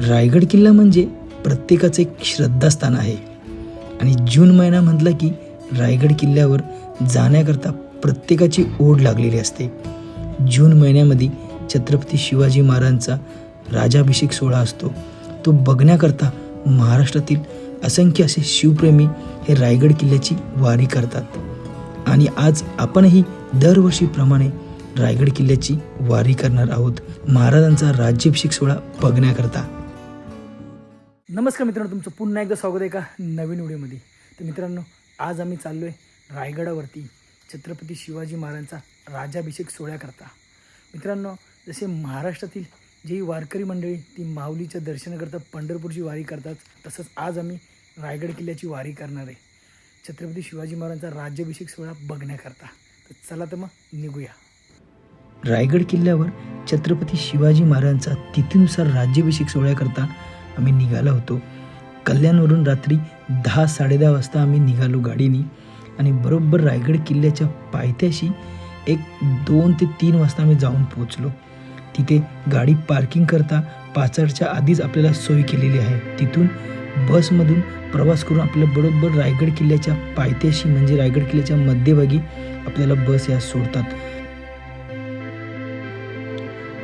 रायगड किल्ला म्हणजे प्रत्येकाचं एक श्रद्धास्थान आहे. आणि जून महिना म्हटला की रायगड किल्ल्यावर जाण्याकरता प्रत्येकाची ओढ लागलेली असते. जून महिन्यामध्ये छत्रपती शिवाजी महाराजांचा राजाभिषेक सोहळा असतो. तो बघण्याकरता महाराष्ट्रातील असंख्य असे शिवप्रेमी हे रायगड किल्ल्याची वारी करतात. आणि आज आपणही दरवर्षीप्रमाणे रायगड किल्ल्याची वारी करणार आहोत. महाराजांचा राज्याभिषेक सोहळा बघण्याकरता. नमस्कार मित्रांनो तुमचं पुन्हा एकदा स्वागत आहे का नवीन व्हिडिओमध्ये. तर मित्रांनो आज आम्ही चाललो आहे रायगडावरती छत्रपती शिवाजी महाराजांचा राजाभिषेक सोहळ्याकरता. मित्रांनो जसे महाराष्ट्रातील जी वारकरी मंडळी ती माऊलीच्या दर्शनाकरता पंढरपूरची वारी करतात तसंच आज आम्ही रायगड किल्ल्याची वारी करणार आहे. छत्रपती शिवाजी महाराजांचा राज्याभिषेक सोहळा बघण्याकरता. तर चला तर मग निघूया. रायगड किल्ल्यावर छत्रपती शिवाजी महाराजांचा तिथीनुसार राज्याभिषेक सोहळ्याकरता आम्ही निघालो होतो. कल्याणवरून रात्री दहा साडेदहा वाजता आम्ही निघालो गाडीने आणि बरोबर रायगड किल्ल्याच्या पायथ्याशी एक दोन ते तीन वाजता आम्ही जाऊन पोचलो तिथे गाडी पार्किंग करता पाचाडच्या आधीच आपल्याला सोय केलेली आहे. तिथून बसमधून प्रवास करून आपल्या बरोबर रायगड किल्ल्याच्या पायथ्याशी म्हणजे रायगड किल्ल्याच्या मध्यभागी आपल्याला बस या सोडतात.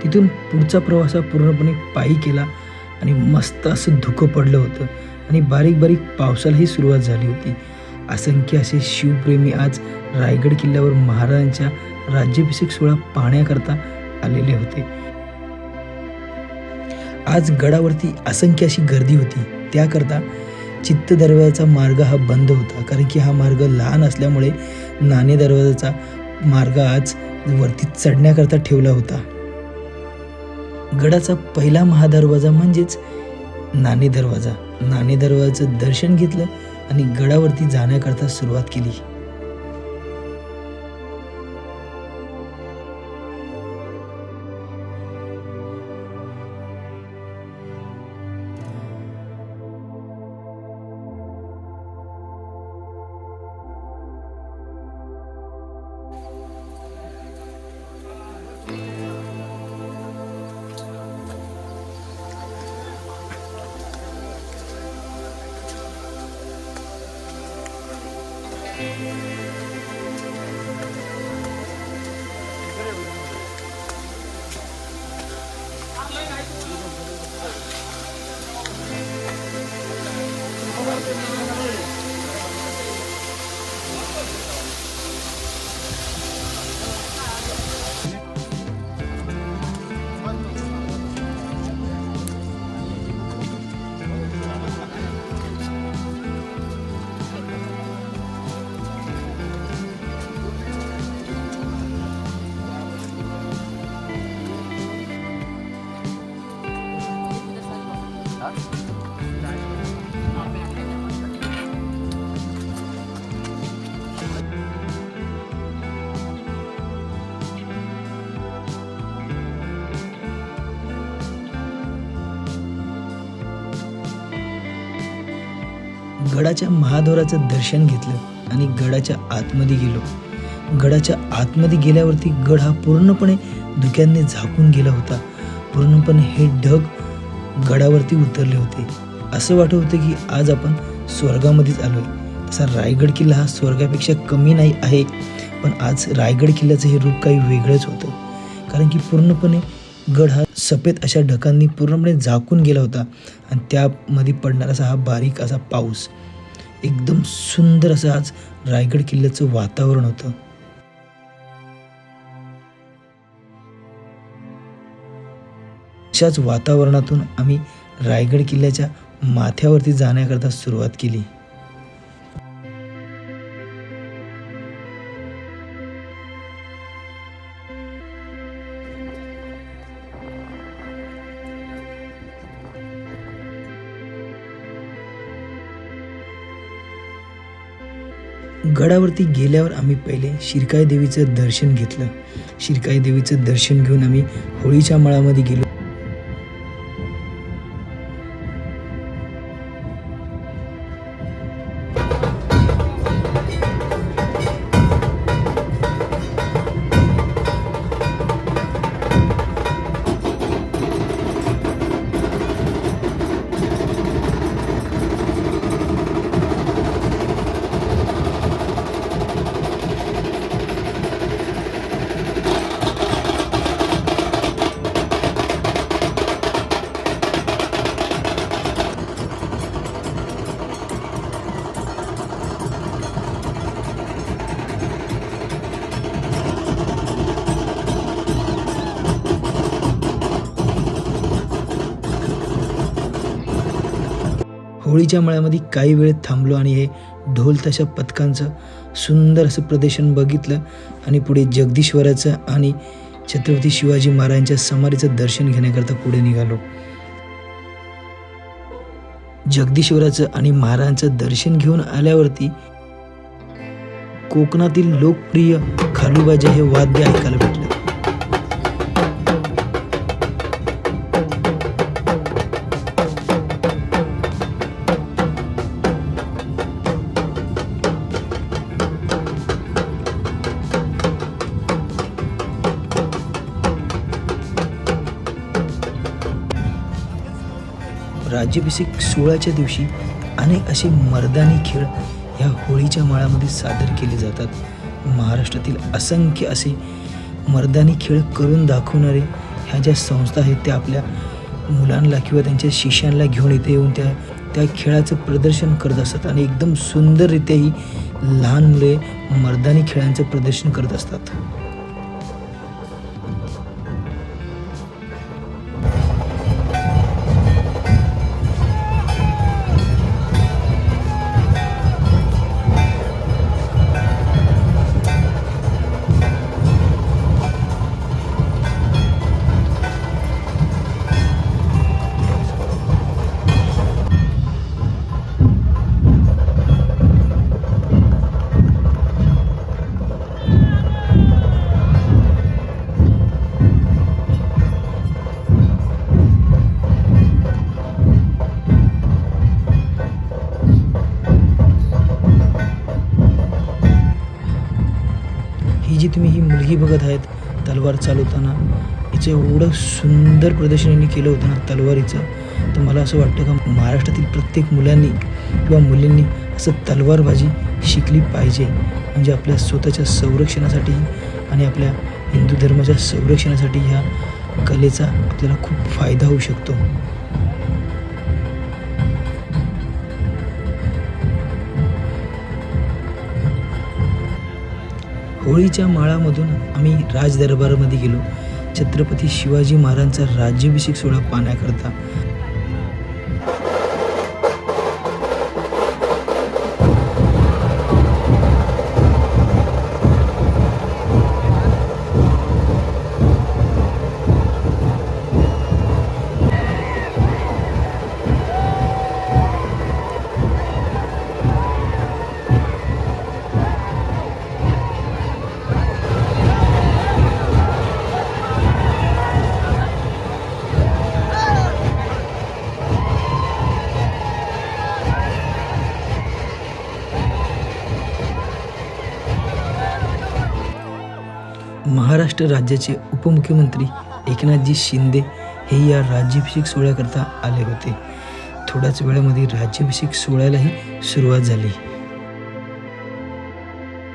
तिथून पुढचा प्रवास हा पूर्णपणे पायी केला. आणि मस्त असं धुकं पडलं होतं. आणि बारीक बारीक पावसालाही सुरुवात झाली होती. असंख्य असे शिवप्रेमी आज रायगड किल्ल्यावर महाराजांच्या राज्याभिषेक सोहळा पाहण्याकरता आलेले होते. आज गडावरती असंख्य अशी गर्दी होती. त्याकरता चित्त दरवाजाचा मार्ग हा बंद होता. कारण की हा मार्ग लहान असल्यामुळे नाणे दरवाजाचा मार्ग आज वरती चढण्याकरता ठेवला होता. गडाचा पहिला महादरवाजा म्हणजेच नाणे दरवाजा. नाणे दरवाजाचं दर्शन घेतलं आणि गडावरती जाण्याकरता सुरुवात केली. गडाच्या महाद्वाराचं दर्शन घेतलं आणि गडाच्या आतमध्ये गेलो. गडाच्या आतमध्ये गेल्यावरती गड हा पूर्णपणे धुक्यांनी झाकून गेला होता. पूर्णपणे हे ढग गडावरती उतरले होते. असं वाटत होतं की आज आपण स्वर्गामध्येच आलोय. तसा रायगड किल्ला हा स्वर्गापेक्षा कमी नाही आहे पण आज रायगड किल्ल्याचं हे रूप काही वेगळंच होतं. कारण की पूर्णपणे गड हा सफेद अशा ढगांनी पूर्णपणे झाकून गेला होता आणि त्यामध्ये पडणारा असा हा बारीक असा पाऊस. एकदम सुंदर असं आज रायगड किल्ल्याचं वातावरण होतं. अशाच वातावरणातून आम्ही रायगड किल्ल्याच्या माथ्यावरती जाण्याकरता सुरुवात केली. गडावरती गेल्यावर आम्ही पहिले शिरकाई देवीचं दर्शन घेतलं. शिरकाई देवीचं दर्शन घेऊन आम्ही होळीच्या मळामध्ये गेलो. होळीच्या मळ्यामध्ये काही वेळ थांबलो आणि हे ढोल तशा पथकांचं सुंदर असं प्रदर्शन बघितलं आणि पुढे जगदीश्वराचं आणि छत्रपती शिवाजी महाराजांच्या समाधीचं दर्शन घेण्याकरता पुढे निघालो. जगदीश्वराचं आणि महाराजांचं दर्शन घेऊन आल्यावरती कोकणातील लोकप्रिय खालूबाजा हे वाद्य ऐकायला भेटलं. राज्याभिषेक सोहळ्याच्या दिवशी अनेक असे मर्दानी खेळ ह्या होळीच्या माळामध्ये सादर केले जातात. महाराष्ट्रातील असंख्य असे मर्दानी खेळ करून दाखवणारे ह्या ज्या संस्था आहेत त्या आपल्या मुलांना किंवा त्यांच्या शिष्यांना घेऊन इथे येऊन त्या त्या खेळाचं प्रदर्शन करत असतात आणि एकदम सुंदररित्याही लहान मुले मर्दानी खेळांचं प्रदर्शन करत असतात. तुम्ही बघत आहेत. तलवार चालवताना हिचं एवढं सुंदर प्रदर्शन यांनी केलं होतं ना तलवारीचं तर मला असं वाटतं का महाराष्ट्रातील प्रत्येक मुलांनी किंवा मुलींनी असं तलवारबाजी शिकली पाहिजे. म्हणजे आपल्या स्वतःच्या संरक्षणासाठी आणि आपल्या हिंदू धर्माच्या संरक्षणासाठी ह्या कलेचा आपल्याला खूप फायदा होऊ शकतो. होळीच्या माळामधून आम्ही राजदरबारामध्ये गेलो. छत्रपती शिवाजी महाराजांचा राज्याभिषेक सोहळा पाहण्याकरता महाराष्ट्र राज्याचे उपमुख्यमंत्री एकनाथजी शिंदे हे या राज्याभिषेक सोहळ्याकरता आले होते. थोड्याच वेळामध्ये राज्याभिषेक सोहळ्यालाही सुरुवात झाली.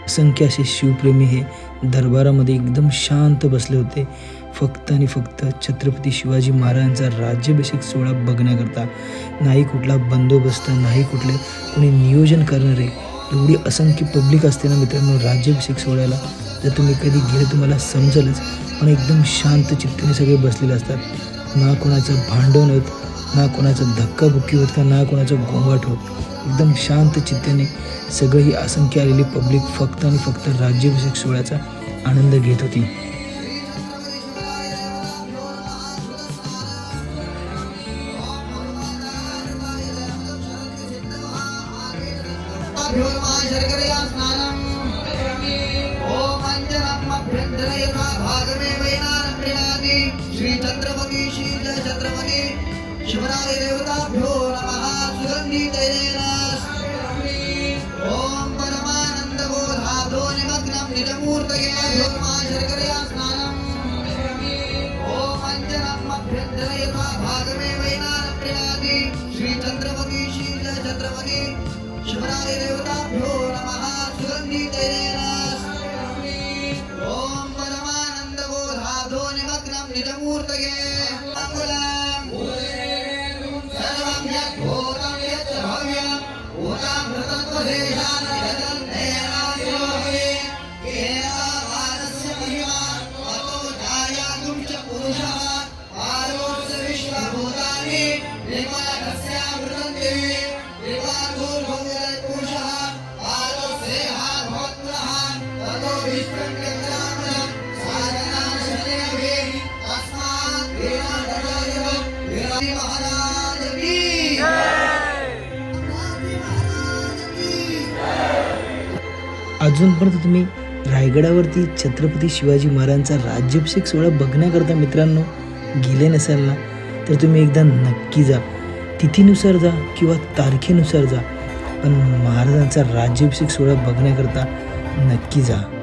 असंख्य असे शिवप्रेमी हे दरबारामध्ये एकदम शांत बसले होते. फक्त आणि फक्त छत्रपती शिवाजी महाराजांचा राज्याभिषेक सोहळा बघण्याकरता. नाही कुठला बंदोबस्त नाही कुठले कोणी नियोजन करणारे एवढी असंख्य पब्लिक असते ना मित्रांनो राज्याभिषेक सोहळ्याला. जर तुम्ही कधी गेले तुम्हाला समजेलच पण एकदम शांत चित्ताने सगळे बसलेले असतात. ना कोणाचं भांडण होत ना कोणाचं धक्काबुक्की होत का ना कोणाचं गोंगाट होत. एकदम शांत चित्ताने सगळी ही असंख्य आलेली पब्लिक फक्त आणि फक्त राज्याभिषेक सोहळ्याचा आनंद घेत होती. ಶಿವನಾರಿ ದೇವತಾಭ್ಯೋ अजूनपर्यंत तुम्ही रायगडावरती छत्रपती शिवाजी महाराजांचा राज्याभिषेक सोहळा बघण्याकरता मित्रांनो गेले नसाल ना तर तुम्ही एकदा नक्की जा. तिथीनुसार जा किंवा तारखेनुसार जा. पण महाराजांचा राज्याभिषेक सोहळा बघण्याकरता नक्की जा.